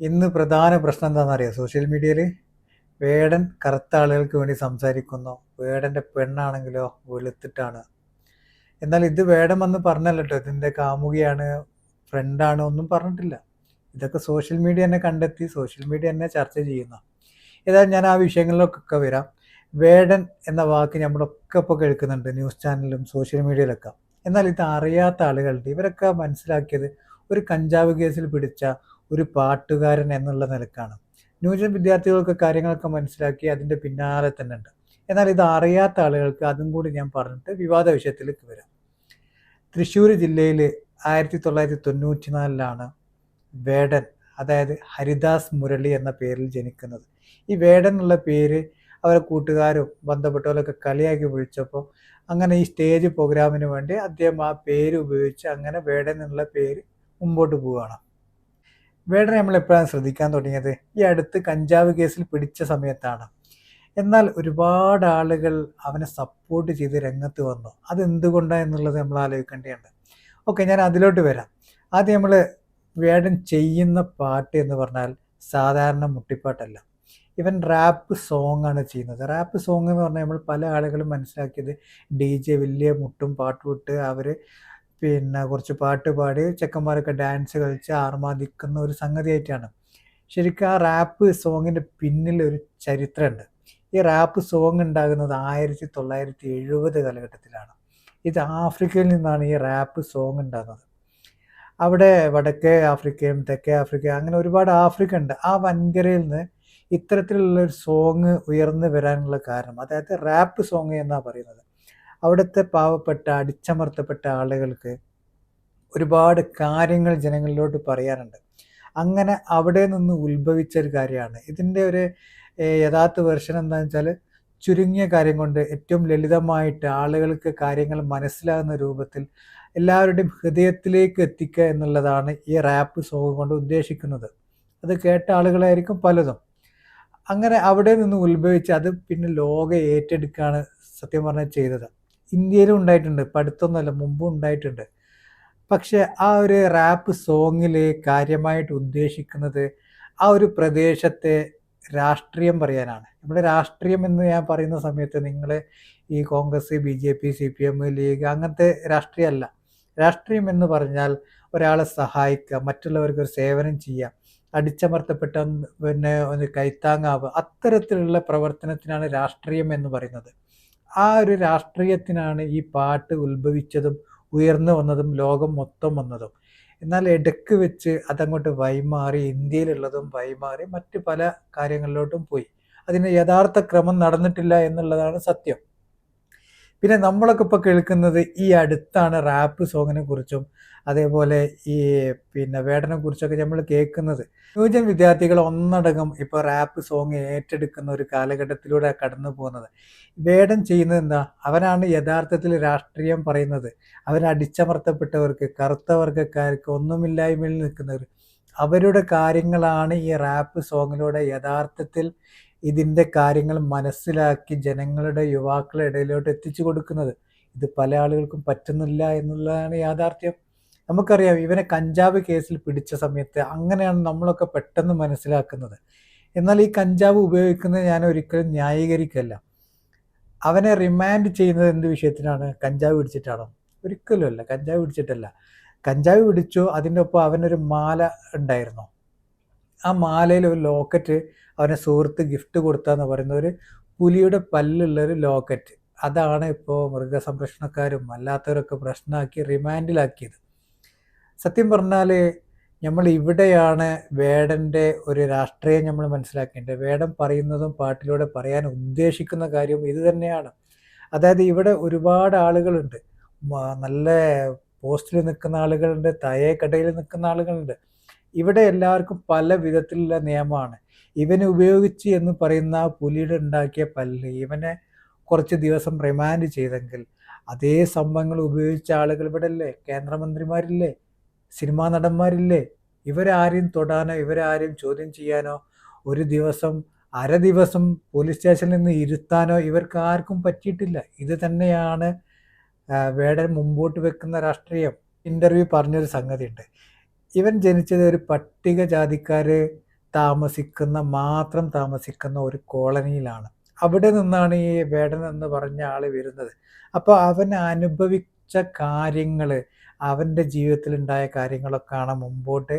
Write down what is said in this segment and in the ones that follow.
ഇന്ന് പ്രധാന പ്രശ്നം എന്താണെന്നറിയോ? സോഷ്യൽ മീഡിയയിൽ വേടൻ കറുത്ത ആളുകൾക്ക് വേണ്ടി സംസാരിക്കുന്നു. വേടന്റെ പെണ്ണാണെങ്കിലോ വെളുത്തിട്ടാണ്. എന്നാൽ ഇത് വേടം വന്ന് പറഞ്ഞല്ലോ ഇതിന്റെ കാമുകിയാണ് ഫ്രണ്ടാണ് ഒന്നും പറഞ്ഞിട്ടില്ല. ഇതൊക്കെ സോഷ്യൽ മീഡിയ തന്നെ കണ്ടെത്തി സോഷ്യൽ മീഡിയ തന്നെ ചർച്ച ചെയ്യുന്ന. ഏതായാലും ഞാൻ ആ വിഷയങ്ങളിലൊക്കെ വരാം. വേടൻ എന്ന വാക്ക് നമ്മളൊക്കെ ഇപ്പോൾ കേൾക്കുന്നുണ്ട് ന്യൂസ് ചാനലിലും സോഷ്യൽ മീഡിയയിലൊക്കെ എന്നാൽ ഇത് അറിയാത്ത ആളുകളുണ്ട് ഇവരൊക്കെ മനസ്സിലാക്കിയത് ഒരു കഞ്ചാവ് കേസിൽ പിടിച്ച ഒരു പാട്ടുകാരൻ എന്നുള്ള നിലക്കാണ്. ന്യൂജൻ വിദ്യാർത്ഥികൾക്ക് കാര്യങ്ങളൊക്കെ മനസ്സിലാക്കി അതിന്റെ പിന്നാലെ തന്നെ ഉണ്ട്. എന്നാൽ ഇത് അറിയാത്ത ആളുകൾക്ക് അതും കൂടി ഞാൻ പറഞ്ഞിട്ട് വിവാദ വിഷയത്തിലേക്ക് വരാം. തൃശ്ശൂർ ജില്ലയിൽ ആയിരത്തി തൊള്ളായിരത്തി തൊണ്ണൂറ്റി നാലിലാണ് വേടൻ അതായത് ഹരിദാസ് മുരളി എന്ന പേരിൽ ജനിക്കുന്നത്. ഈ വേടൻ എന്നുള്ള പേര് അവരെ കൂട്ടുകാരും ബന്ധപ്പെട്ടവരൊക്കെ കളിയാക്കി വിളിച്ചപ്പോൾ അങ്ങനെ ഈ സ്റ്റേജ് പ്രോഗ്രാമിന് വേണ്ടി അദ്ദേഹം ആ പേര് ഉപയോഗിച്ച് അങ്ങനെ വേടൻ എന്നുള്ള പേര് മുമ്പോട്ട് പോവുകയാണ്. വേടനെ നമ്മൾ എപ്പോഴാണ് ശ്രദ്ധിക്കാൻ തുടങ്ങിയത്? ഈ അടുത്ത് കഞ്ചാവ് കേസിൽ പിടിച്ച സമയത്താണ്. എന്നാൽ ഒരുപാട് ആളുകൾ അവനെ സപ്പോർട്ട് ചെയ്ത് രംഗത്ത് വന്നു. അതെന്തുകൊണ്ടാണ് എന്നുള്ളത് നമ്മൾ ആലോചിക്കേണ്ടതുണ്ട്. ഓക്കെ ഞാൻ അതിലോട്ട് വരാം. ആദ്യം നമ്മൾ വേടൻ ചെയ്യുന്ന പാട്ട് എന്ന് പറഞ്ഞാൽ സാധാരണ മുട്ടിപ്പാട്ടല്ല. ഇവൻ റാപ്പ് സോങ് ആണ് ചെയ്യുന്നത്. റാപ്പ് സോങ് എന്ന് പറഞ്ഞാൽ നമ്മൾ പല ആളുകളും മനസ്സിലാക്കിയത്. ഡി ജെ വലിയ മുട്ടും പാട്ട് വിട്ട് അവർ പിന്നെ കുറച്ച് പാട്ട് പാടി ചെക്കന്മാരൊക്കെ ഡാൻസ് കളിച്ച് ആർമാദിക്കുന്ന ഒരു സംഗതിയായിട്ടാണ്. ശരിക്കും ആ റാപ്പ് സോങ്ങിന്റെ പിന്നിൽ ഒരു ചരിത്രമുണ്ട്. ഈ റാപ്പ് സോങ് ഉണ്ടാകുന്നത് ആയിരത്തി തൊള്ളായിരത്തി എഴുപത് കാലഘട്ടത്തിലാണ്. ഇത് ആഫ്രിക്കയിൽ നിന്നാണ് ഈ റാപ്പ് സോങ് ഉണ്ടാകുന്നത്. അവിടെ വടക്കേ ആഫ്രിക്കയും തെക്കേ ആഫ്രിക്ക അങ്ങനെ ഒരുപാട് ആഫ്രിക്ക ഉണ്ട്. ആ വൻകരയിൽ നിന്ന് ഇത്തരത്തിലുള്ള ഒരു സോങ് ഉയർന്നു വരാനുള്ള കാരണം അതായത് റാപ്പ് സോങ് എന്നാണ് പറയുന്നത്. അവിടുത്തെ പാവപ്പെട്ട അടിച്ചമർത്തപ്പെട്ട ആളുകൾക്ക് ഒരുപാട് കാര്യങ്ങൾ ജനങ്ങളിലോട്ട് പറയാറുണ്ട് അങ്ങനെ അവിടെ നിന്ന് ഉത്ഭവിച്ച ഒരു കാര്യമാണ്. ഇതിന്റെ ഒരു യഥാർത്ഥ വെർഷൻ എന്താണെന്ന് വെച്ചാൽ ചുരുങ്ങിയ കാര്യം കൊണ്ട് ഏറ്റവും ലളിതമായിട്ട് ആളുകൾക്ക് കാര്യങ്ങൾ മനസ്സിലാകുന്ന രൂപത്തിൽ എല്ലാവരുടെയും ഹൃദയത്തിലേക്ക് എത്തിക്കുക എന്നുള്ളതാണ് ഈ റാപ്പ് സോങ് കൊണ്ട് ഉദ്ദേശിക്കുന്നത്. അത് കേട്ട ആളുകളായിരിക്കും പലതും. അങ്ങനെ അവിടെ നിന്ന് ഉത്ഭവിച്ച് അത് പിന്നെ ലോകം ഏറ്റെടുക്കുകയാണ് സത്യം പറഞ്ഞാൽ ചെയ്തത്. ഇന്ത്യയിലും ഉണ്ടായിട്ടുണ്ട് ഇപ്പം മുമ്പും ഉണ്ടായിട്ടുണ്ട്. പക്ഷേ ആ ഒരു റാപ്പ് സോങ്ങിൽ കാര്യമായിട്ട് ഉദ്ദേശിക്കുന്നത് ആ ഒരു പ്രദേശത്തെ രാഷ്ട്രീയം പറയാനാണ്. ഇവിടെ രാഷ്ട്രീയം എന്ന് ഞാൻ പറയുന്ന സമയത്ത് നിങ്ങൾ ഈ Congress B J P C P M league അങ്ങനത്തെ രാഷ്ട്രീയമല്ല രാഷ്ട്രീയം എന്ന് പറഞ്ഞാൽ ഒരാളെ സഹായിക്കുക മറ്റുള്ളവർക്ക് ഒരു സേവനം ചെയ്യുക അടിച്ചമർത്തപ്പെട്ട പിന്നെ ഒന്ന് കൈത്താങ്ങാവുക അത്തരത്തിലുള്ള പ്രവർത്തനത്തിനാണ് രാഷ്ട്രീയം എന്ന് പറയുന്നത്. ആ ഒരു രാഷ്ട്രീയത്തിനാണ് ഈ പാട്ട് ഉത്ഭവിച്ചതും ഉയർന്നു വന്നതും ലോകം മൊത്തം വന്നതും. എന്നാൽ ഇടയ്ക്ക് വെച്ച് അതങ്ങോട്ട് വൈമാറി ഇന്ത്യയിലുള്ളതും വൈമാറി മറ്റ് പല കാര്യങ്ങളിലോട്ടും പോയി. അതിന് യഥാർത്ഥ ക്രമം നടന്നിട്ടില്ല എന്നുള്ളതാണ് സത്യം. പിന്നെ നമ്മളൊക്കെ ഇപ്പോൾ കേൾക്കുന്നത് ഈ അടുത്താണ് റാപ്പ് സോങ്ങിനെ കുറിച്ചും അതേപോലെ ഈ പിന്നെ വേടനെ കുറിച്ചൊക്കെ നമ്മൾ കേൾക്കുന്നത്. ന്യൂജൻ വിദ്യാർത്ഥികൾ ഒന്നടങ്കം ഇപ്പോൾ റാപ്പ് സോങ് ഏറ്റെടുക്കുന്ന ഒരു കാലഘട്ടത്തിലൂടെ കടന്നു പോകുന്നത്. വേടൻ ചെയ്യുന്നത് എന്താ? അവനാണ് യഥാർത്ഥത്തിൽ രാഷ്ട്രീയം പറയുന്നത്. അവൻ അടിച്ചമർത്തപ്പെട്ടവർക്ക് കറുത്ത വർഗക്കാർക്ക് ഒന്നുമില്ലായ്മയിൽ നിൽക്കുന്നവർ അവരുടെ കാര്യങ്ങളാണ് ഈ റാപ്പ് സോങ്ങിലൂടെ യഥാർത്ഥത്തിൽ ഇതിന്റെ കാര്യങ്ങൾ മനസ്സിലാക്കി ജനങ്ങളുടെ യുവാക്കളുടെ ഇടയിലോട്ട് എത്തിച്ചു കൊടുക്കുന്നത്. ഇത് പല ആളുകൾക്കും പറ്റുന്നില്ല എന്നുള്ളതാണ് യാഥാർത്ഥ്യം. നമുക്കറിയാം ഇവനെ കഞ്ചാവ് കേസിൽ പിടിച്ച സമയത്ത് അങ്ങനെയാണ് നമ്മളൊക്കെ പെട്ടെന്ന് മനസ്സിലാക്കുന്നത്. എന്നാൽ ഈ കഞ്ചാവ് ഉപയോഗിക്കുന്നത് ഞാൻ ഒരിക്കലും ന്യായീകരിക്കല്ല. അവനെ റിമാൻഡ് ചെയ്യുന്നത് എന്ത് വിഷയത്തിനാണ്? കഞ്ചാവ് പിടിച്ചിട്ടാണോ? ഒരിക്കലുമല്ല കഞ്ചാവ് പിടിച്ചിട്ടല്ല. കഞ്ചാവ് പിടിച്ചു അതിന്റെ ഒപ്പം അവനൊരു മാല ഉണ്ടായിരുന്നു. ആ മാലയിൽ ഒരു ലോക്കറ്റ് അവനെ സുഹൃത്ത് ഗിഫ്റ്റ് കൊടുത്താന്ന് പറയുന്ന ഒരു പുലിയുടെ പല്ലുള്ള ഒരു ലോക്കറ്റ്. അതാണ് ഇപ്പോൾ മൃഗസംരക്ഷണക്കാരും അല്ലാത്തവരൊക്കെ പ്രശ്നമാക്കി റിമാൻഡിലാക്കിയത് സത്യം പറഞ്ഞാൽ നമ്മൾ ഇവിടെയാണ് വേടന്റെ ഒരു രാഷ്ട്രീയം നമ്മൾ മനസ്സിലാക്കേണ്ടത്. വേടൻ പറയുന്നതും പാട്ടിലൂടെ പറയാൻ ഉദ്ദേശിക്കുന്ന കാര്യവും ഇത് തന്നെയാണ്. അതായത് ഇവിടെ ഒരുപാട് ആളുകളുണ്ട്. നല്ല പോസ്റ്റിൽ നിൽക്കുന്ന ആളുകളുണ്ട് തയേക്കടയിൽ നിൽക്കുന്ന ആളുകളുണ്ട്. ഇവിടെ എല്ലാവർക്കും പല വിധത്തിലുള്ള നിയമമാണ്. ഇവനെ ഉപയോഗിച്ച് എന്ന് പറയുന്ന പുലിയുടെ ഉണ്ടാക്കിയ പല്ല് ഇവനെ കുറച്ച് ദിവസം റിമാൻഡ് ചെയ്തെങ്കിൽ അതേ സംഭവങ്ങൾ ഉപയോഗിച്ച ആളുകൾ ഇവിടെ അല്ലേ കേന്ദ്രമന്ത്രിമാരില്ലേ? സിനിമാ നടന്മാരില്ലേ? ഇവരാരെയും തൊടാനോ ഇവരാരെയും ചോദ്യം ചെയ്യാനോ ഒരു ദിവസം അര ദിവസം പോലീസ് സ്റ്റേഷനിൽ നിന്ന് ഇരുത്താനോ ഇവർക്ക് ആർക്കും പറ്റിയിട്ടില്ല. ഇത് തന്നെയാണ് വേടൻ മുമ്പോട്ട് വെക്കുന്ന രാഷ്ട്രീയം. ഇന്റർവ്യൂ പറഞ്ഞൊരു സംഗതിയുണ്ട്. ഇവൻ ജനിച്ചത് ഒരു പട്ടികജാതിക്കാർ താമസിക്കുന്ന മാത്രം താമസിക്കുന്ന ഒരു കോളനിയിലാണ്. അവിടെ നിന്നാണ് ഈ വേടൻ എന്ന് പറഞ്ഞ ആൾ വരുന്നത്. അപ്പോൾ അവൻ അനുഭവിച്ച കാര്യങ്ങൾ അവന്റെ ജീവിതത്തിലുണ്ടായ കാര്യങ്ങളൊക്കെയാണ് മുമ്പോട്ട്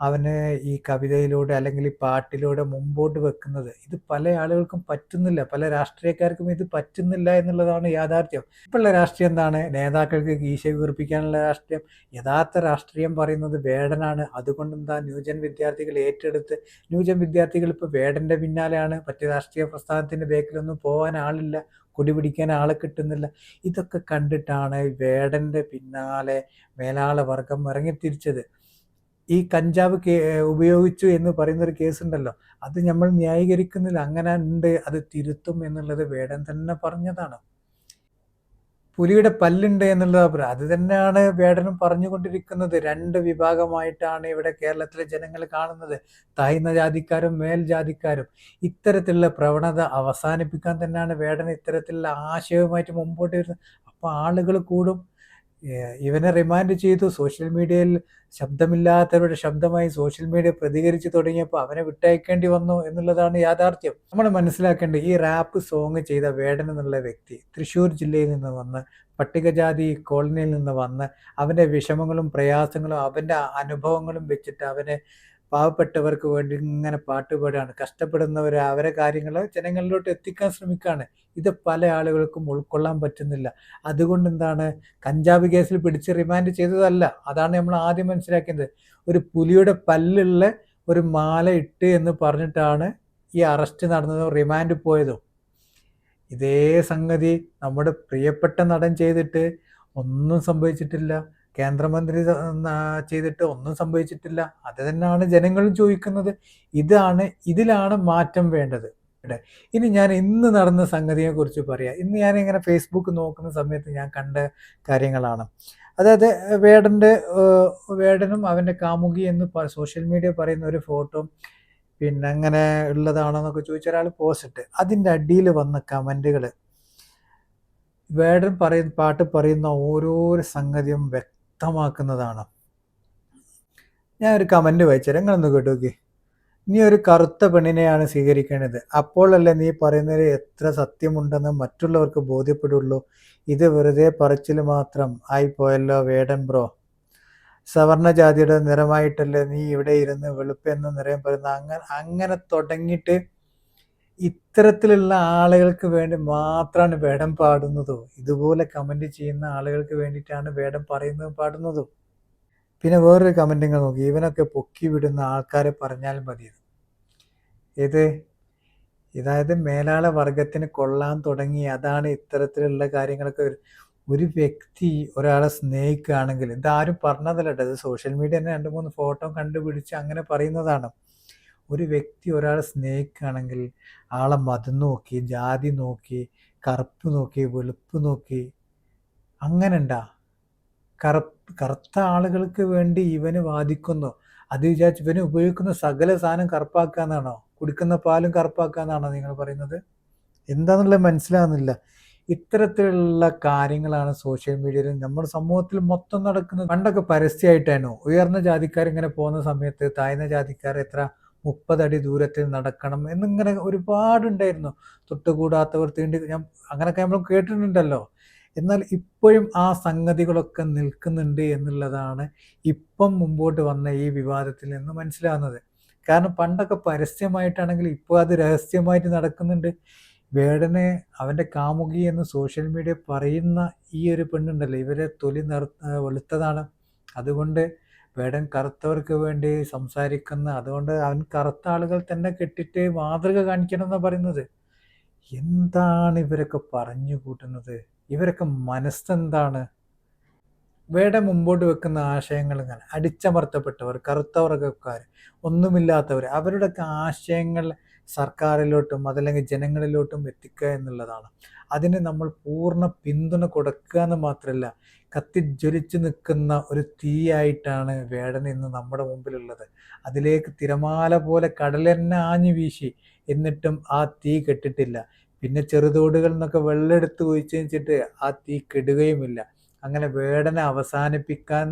അവന് ഈ കവിതയിലൂടെ അല്ലെങ്കിൽ ഈ പാട്ടിലൂടെ മുമ്പോട്ട് വെക്കുന്നത്. ഇത് പല ആളുകൾക്കും പറ്റുന്നില്ല. പല രാഷ്ട്രീയക്കാർക്കും ഇത് പറ്റുന്നില്ല എന്നുള്ളതാണ് യാഥാർത്ഥ്യം. ഇപ്പോഴുള്ള രാഷ്ട്രീയം എന്താണ്? നേതാക്കൾക്ക് ഈശ വീർപ്പിക്കാനുള്ള രാഷ്ട്രീയം. യഥാർത്ഥ രാഷ്ട്രീയം പറയുന്നത് വേടനാണ്. അതുകൊണ്ട് ന്യൂജൻ വിദ്യാർത്ഥികൾ ഏറ്റെടുത്ത് ന്യൂജൻ വിദ്യാർത്ഥികൾ ഇപ്പോൾ വേടന്റെ പിന്നാലെയാണ്. മറ്റ് രാഷ്ട്രീയ പ്രസ്ഥാനത്തിന്റെ ബേക്കിലൊന്നും പോകാൻ ആളില്ല. കൊടി പിടിക്കാൻ ആളെ കിട്ടുന്നില്ല. ഇതൊക്കെ കണ്ടിട്ടാണ് വേടന്റെ പിന്നാലെ മേലാള വർഗം ഇറങ്ങിത്തിരിച്ചത്. ഈ കഞ്ചാവ് ഉപയോഗിച്ചു എന്ന് പറയുന്ന ഒരു കേസ് ഉണ്ടല്ലോ അത് നമ്മൾ ന്യായീകരിക്കുന്നില്ല. അങ്ങനെ ഉണ്ട് അത് തിരുത്തും എന്നുള്ളത് വേടൻ തന്നെ പറഞ്ഞതാണ്. പുലിയുടെ പല്ലുണ്ട് എന്നുള്ളത് അത് തന്നെയാണ് വേടനും പറഞ്ഞുകൊണ്ടിരിക്കുന്നത്. രണ്ട് വിഭാഗമായിട്ടാണ് ഇവിടെ കേരളത്തിലെ ജനങ്ങൾ കാണുന്നത്. താഴ്ന്ന ജാതിക്കാരും മേൽജാതിക്കാരും ഇത്തരത്തിലുള്ള പ്രവണത അവസാനിപ്പിക്കാൻ തന്നെയാണ് വേടൻ ഇത്തരത്തിലുള്ള ആശയവുമായിട്ട് മുമ്പോട്ട് വരുന്നത്. അപ്പോൾ ആളുകൾ കൂടും ഇവനെ റിമാൻഡ് ചെയ്തു. സോഷ്യൽ മീഡിയയിൽ ശബ്ദമില്ലാത്തവരുടെ ശബ്ദമായി സോഷ്യൽ മീഡിയ പ്രതികരിച്ചു തുടങ്ങിയപ്പോൾ അവനെ വിട്ടയക്കേണ്ടി വന്നു എന്നുള്ളതാണ് യാഥാർത്ഥ്യം. നമ്മൾ മനസ്സിലാക്കേണ്ടത് ഈ റാപ്പ് സോങ് ചെയ്ത വേടൻ എന്നുള്ള വ്യക്തി തൃശ്ശൂർ ജില്ലയിൽ നിന്ന് വന്ന് പട്ടികജാതി കോളനിയിൽ നിന്ന് വന്ന് അവന്റെ വിഷമങ്ങളും പ്രയാസങ്ങളും അവന്റെ അനുഭവങ്ങളും വെച്ചിട്ട് അവനെ പാവപ്പെട്ടവർക്ക് വേണ്ടി ഇങ്ങനെ പാട്ടുപാടുകയാണ് കഷ്ടപ്പെടുന്നവർ അവരെ കാര്യങ്ങൾ ജനങ്ങളിലോട്ട് എത്തിക്കാൻ ശ്രമിക്കുകയാണ്. ഇത് പല ആളുകൾക്കും ഉൾക്കൊള്ളാൻ പറ്റുന്നില്ല. അതുകൊണ്ട് എന്താണ്? കഞ്ചാവ് കേസിൽ പിടിച്ച് റിമാൻഡ് ചെയ്തതല്ല. അതാണ് നമ്മൾ ആദ്യം മനസ്സിലാക്കിയത് ഒരു പുലിയുടെ പല്ലുള്ള ഒരു മാല ഇട്ട് എന്ന് പറഞ്ഞിട്ടാണ് ഈ അറസ്റ്റ് നടന്നതും റിമാൻഡ് പോയതും. ഇതേ സംഗതി നമ്മുടെ പ്രിയപ്പെട്ട നടൻ ചെയ്തിട്ട് ഒന്നും സംഭവിച്ചിട്ടില്ല. കേന്ദ്രമന്ത്രി ചെയ്തിട്ട് ഒന്നും സംഭവിച്ചിട്ടില്ല. അത് തന്നെയാണ് ജനങ്ങളും ചോദിക്കുന്നത്. ഇതാണ് ഇതിലാണ് മാറ്റം വേണ്ടത്. ഇനി ഞാൻ ഇന്ന് നടന്ന സംഗതിയെ കുറിച്ച് പറയാം. ഇന്ന് ഞാൻ ഇങ്ങനെ ഫേസ്ബുക്ക് നോക്കുന്ന സമയത്ത് ഞാൻ കണ്ട കാര്യങ്ങളാണ്. അതായത് വേടന്റെ വേടനും അവന്റെ കാമുകി എന്ന് സോഷ്യൽ മീഡിയ പറയുന്ന ഒരു ഫോട്ടോ പിന്നെ അങ്ങനെ ഉള്ളതാണോന്നൊക്കെ ചോദിച്ച ഒരാൾ പോസ്റ്റ് അതിന്റെ അടിയിൽ വന്ന കമന്റുകൾ വേടൻ പറയുന്ന പാട്ട് പറയുന്ന ഓരോരോ സംഗതിയും വ്യക്തമാക്കുന്നതാണ്. ഞാൻ ഒരു കമന്റ് വായിച്ചു. നിങ്ങളൊന്ന് കേട്ടു നോക്കി. നീ ഒരു കറുത്ത പെണ്ണിനെയാണ് സ്വീകരിക്കേണ്ടത്. അപ്പോഴല്ലേ നീ പറയുന്നത് എത്ര സത്യമുണ്ടെന്ന് മറ്റുള്ളവർക്ക് ബോധ്യപ്പെടുള്ളൂ. ഇത് വെറുതെ പറച്ചിൽ മാത്രം ആയിപ്പോയല്ലോ വേടൻ ബ്രോ. സവർണജാതിയുടെ നിറമായിട്ടല്ലേ നീ ഇവിടെ ഇരുന്ന് വെളുപ്പെന്ന് നിറയം പറയുന്ന അങ്ങനെ അങ്ങനെ തുടങ്ങിയിട്ട് ഇത്തരത്തിലുള്ള ആളുകൾക്ക് വേണ്ടി മാത്രമാണ് വേടം പാടുന്നതോ. ഇതുപോലെ കമന്റ് ചെയ്യുന്ന ആളുകൾക്ക് വേണ്ടിയിട്ടാണ് വേടം പറയുന്നതും പാടുന്നതും. പിന്നെ വേറൊരു കമന്റുകൾ നോക്കി. ഇവനൊക്കെ പൊക്കി വിടുന്ന ആൾക്കാരെ പറഞ്ഞാൽ മതി. ഇത് ഇതായത് മേലാള വർഗത്തിന് കൊള്ളാൻ തുടങ്ങി. അതാണ് ഇത്തരത്തിലുള്ള കാര്യങ്ങളൊക്കെ ഒരു വ്യക്തി ഒരാളെ സ്നേഹിക്കുകയാണെങ്കിൽ. ഇതാരും പറഞ്ഞതല്ല ഇത് സോഷ്യൽ മീഡിയ തന്നെ രണ്ട് മൂന്ന് ഫോട്ടോ കണ്ടുപിടിച്ച് അങ്ങനെ പറയുന്നതാണ്. ഒരു വ്യക്തി ഒരാളെ സ്നേഹിക്കുകയാണെങ്കിൽ ആളെ മതം നോക്കി ജാതി നോക്കി കറുപ്പ് നോക്കി വെളുപ്പ് നോക്കി അങ്ങനെ ഉണ്ടാ കറുപ്പ് കറുത്ത ആളുകൾക്ക് വേണ്ടി ഇവന് വാദിക്കുന്നു. അത് വിചാരിച്ച് ഇവന് ഉപയോഗിക്കുന്ന സകല സാധനം കറുപ്പാക്കാന്നാണോ? കുടിക്കുന്ന പാലും കറുപ്പാക്കാന്നാണോ നിങ്ങൾ പറയുന്നത്? എന്താണെന്നുള്ളത് മനസ്സിലാകുന്നില്ല ഇത്തരത്തിലുള്ള കാര്യങ്ങളാണ് സോഷ്യൽ മീഡിയയിൽ നമ്മുടെ സമൂഹത്തിൽ മൊത്തം നടക്കുന്നത്. പണ്ടൊക്കെ പരസ്യമായിട്ടാണോ ഉയർന്ന ജാതിക്കാർ ഇങ്ങനെ പോകുന്ന സമയത്ത് താഴ്ന്ന ജാതിക്കാർ എത്ര മുപ്പതടി ദൂരത്തിൽ നടക്കണം എന്നിങ്ങനെ ഒരുപാടുണ്ടായിരുന്നു. തൊട്ടുകൂടാത്തവർ തീണ്ടി ഞാൻ അങ്ങനെയൊക്കെ നമ്മൾ കേട്ടിട്ടുണ്ടല്ലോ. എന്നാൽ ഇപ്പോഴും ആ സംഗതികളൊക്കെ നിൽക്കുന്നുണ്ട് എന്നുള്ളതാണ് ഇപ്പം മുമ്പോട്ട് വന്ന ഈ വിവാദത്തിൽ നിന്ന് മനസ്സിലാകുന്നത് കാരണം പണ്ടൊക്കെ പരസ്യമായിട്ടാണെങ്കിൽ ഇപ്പോൾ അത് രഹസ്യമായിട്ട് നടക്കുന്നുണ്ട്. വേടനെ അവന്റെ കാമുകി എന്ന് സോഷ്യൽ മീഡിയ പറയുന്ന ഈ ഒരു പെണ്ണുണ്ടല്ലോ ഇവരെ തൊലി നിർ വെളുത്തതാണ്. അതുകൊണ്ട് വേടൻ കറുത്തവർക്ക് വേണ്ടി സംസാരിക്കുന്ന അതുകൊണ്ട് അവൻ കറുത്ത ആളുകൾ തന്നെ കെട്ടിട്ട് മാതൃക കാണിക്കണം എന്നാണ് പറയുന്നത്. എന്താണ് ഇവരൊക്കെ പറഞ്ഞു കൂട്ടുന്നത്? ഇവരൊക്കെ മനസ്സെന്താണ്? വേട മുമ്പോട്ട് വെക്കുന്ന ആശയങ്ങൾ ഇങ്ങനെ അടിച്ചമർത്തപ്പെട്ടവർ കറുത്തവർക്കാർ ഒന്നുമില്ലാത്തവർ അവരുടെയൊക്കെ ആശയങ്ങൾ സർക്കാരിലോട്ടും അതല്ലെങ്കിൽ ജനങ്ങളിലോട്ടും എത്തിക്കുക എന്നുള്ളതാണ്. അതിന് നമ്മൾ പൂർണ പിന്തുണ കൊടുക്കുക എന്ന് മാത്രമല്ല കത്തിജ്വലിച്ച് നിൽക്കുന്ന ഒരു തീയായിട്ടാണ് വേടൻ ഇന്ന് നമ്മുടെ മുമ്പിലുള്ളത്. അതിലേക്ക് തിരമാല പോലെ കടലെന്നെ ആഞ്ഞു വീശി എന്നിട്ടും ആ തീ കെട്ടിട്ടില്ല. പിന്നെ ചെറുതോടുകൾ എന്നൊക്കെ വെള്ളമെടുത്ത് ഒഴിച്ചു വെച്ചിട്ട് ആ തീ കെടുകയുമില്ല. അങ്ങനെ വേടനെ അവസാനിപ്പിക്കാൻ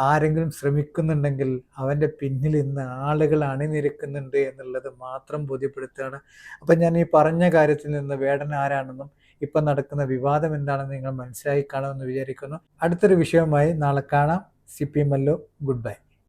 ആരെങ്കിലും ശ്രമിക്കുന്നുണ്ടെങ്കിൽ അവന്റെ പിന്നിൽ ഇന്ന് ആളുകൾ അണിനിരക്കുന്നുണ്ട് എന്നുള്ളത് മാത്രം ബോധ്യപ്പെടുത്തുകയാണ്. അപ്പം ഞാൻ ഈ പറഞ്ഞ കാര്യത്തിൽ നിന്ന് വേടൻ ആരാണെന്നും ഇപ്പം നടക്കുന്ന വിവാദം എന്താണെന്ന് നിങ്ങൾ മനസ്സിലായി കാണുമെന്ന് വിചാരിക്കുന്നു. അടുത്തൊരു വിഷയവുമായി നാളെ കാണാം. C P M good bye.